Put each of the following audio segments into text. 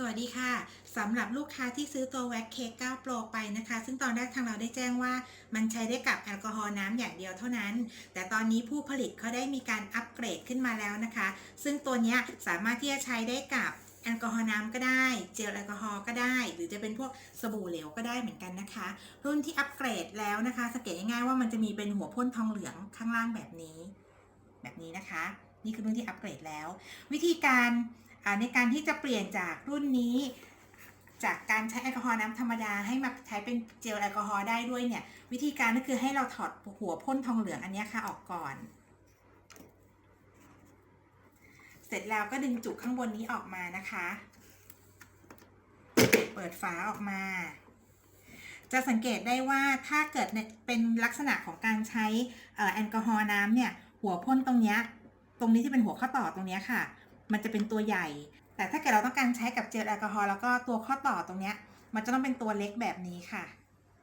สวัสดีค่ะสำหรับลูกค้าที่ซื้อตัวแว็กเค้ก9 Pro ไปนะคะ ซึ่งตอนแรกทางเราได้แจ้งว่า มันใช้ได้กับแอลกอฮอล์น้ำอย่างเดียวเท่านั้น แต่ตอนนี้ผู้ผลิตเขาได้มีการอัปเกรดขึ้นมาแล้วนะคะ ซึ่งตัวนี้สามารถที่จะใช้ได้กับแอลกอฮอล์น้ำก็ได้ เจลแอลกอฮอล์ก็ได้ หรือจะเป็นพวกสบู่เหลวก็ได้เหมือนกันนะคะ รุ่นที่อัปเกรดแล้วนะคะ สังเกตง่ายๆว่ามันจะมีเป็นหัวพ่นทองเหลืองข้างล่างแบบนี้ แบบนี้นะคะ นี่คือรุ่นที่อัปเกรดแล้ว วิธีการ ในการที่จะเปลี่ยนจากรุ่นนี้ จากการใช้แอลกอฮอล์น้ำธรรมดาให้มาใช้เป็นเจลแอลกอฮอล์ได้ด้วยเนี่ย วิธีการก็คือให้เราถอดหัวพ่นทองเหลืองอันนี้ค่ะออกก่อน เสร็จแล้วก็ดึงจุกข้างบนนี้ออกมานะคะ เปิดฝาออกมาจะสังเกตได้ว่าถ้าเกิดเป็นลักษณะของการใช้แอลกอฮอล์น้ำเนี่ย หัวพ่นตรงนี้ ตรงนี้ที่เป็นหัวข้อต่อตรงนี้ค่ะ มันจะเป็นตัวใหญ่ แต่ถ้าเกิดเราต้องการใช้กับเจลแอลกอฮอล์แล้วก็ตัวข้อต่อตรงเนี้ย มันจะต้องเป็นตัวเล็กแบบนี้ค่ะ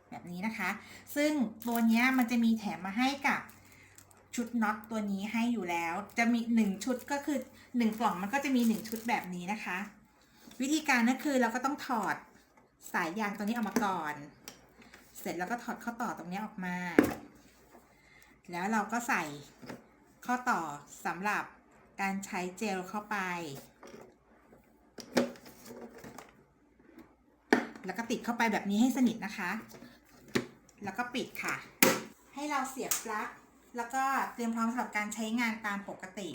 แบบนี้นะคะ ซึ่งตัวเนี้ยมันจะมีแถมมาให้กับชุดน็อตตัวนี้ให้อยู่แล้ว จะมี 1 ชุดก็คือ 1 กล่องมันก็จะมี 1 ชุดแบบนี้นะคะ วิธีการก็คือเราก็ต้องถอดสายยางตัวนี้ออกมาก่อน เสร็จแล้วก็ถอดข้อต่อตรงนี้ออกมา แล้วเราก็ใส่ข้อต่อสำหรับ การใช้เจลเข้าไป แล้วก็ติดเข้าไปแบบนี้ให้สนิทนะคะ แล้วก็ปิดค่ะ ให้เราเสียบปลั๊กแล้วก็เตรียมพร้อมสำหรับการใช้งานตามปกติ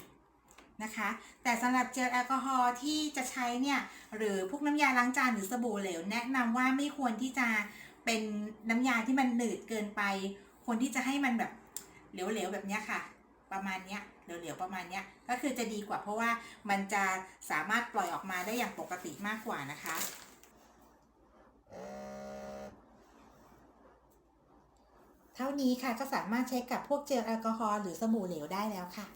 นะคะ แต่สำหรับเจลแอลกอฮอล์ที่จะใช้เนี่ย หรือพวกน้ำยาล้างจานหรือสบู่เหลว แนะนำว่าไม่ควรที่จะเป็นน้ำยาที่มันหนืดเกินไป ควรที่จะให้มันแบบเหลวๆแบบนี้ค่ะ ประมาณเนี้ยเหลวๆประมาณเนี้ยก็คือจะดีกว่าเพราะว่ามันจะสามารถปล่อยออกมาได้อย่างปกติมากกว่านะคะ เท่านี้ค่ะก็สามารถใช้กับพวกเจลแอลกอฮอล์หรือสบู่เหลวได้แล้วค่ะ